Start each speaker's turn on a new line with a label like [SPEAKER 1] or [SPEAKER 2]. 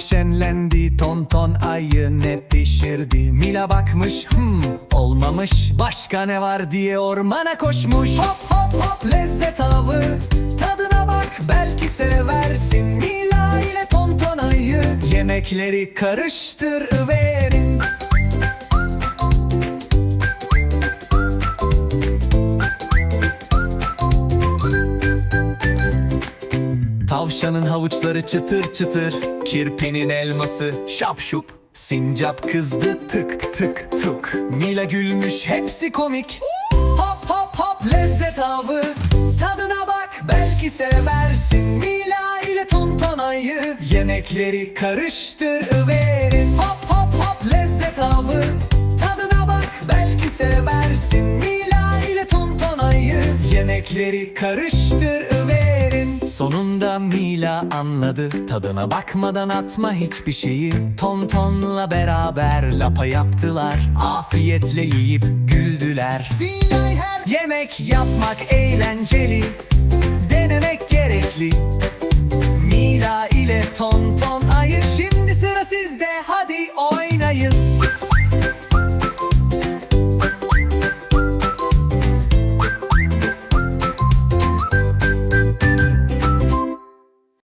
[SPEAKER 1] şenlendi Tonton ayı ne pişirdi? Mila bakmış hmm olmamış. Başka ne var? diye ormana koşmuş. Hop hop hop lezzet avı. Tadına bak belki seversin. Mila ile Tonton ayı. Yemekleri karıştır verin Tavşanın havuçları çıtır çıtır. Kirpinin elması şap şup Sincap kızdı tık tık tık Mila gülmüş hepsi komik. Hop hop hop lezzet avı. Tadına bak belki seversin. Mila ile Tonton ayı Yemekleri karıştır Hop hop hop lezzet avı. Tadına bak belki seversin. Mila ile Tonton ayı Yemekleri karıştır Sonunda Mila anladı. Tadına bakmadan atma hiçbir şeyi. Tontonla beraber lapa yaptılar. Afiyetle yiyip güldüler. Yemek yapmak eğlenceli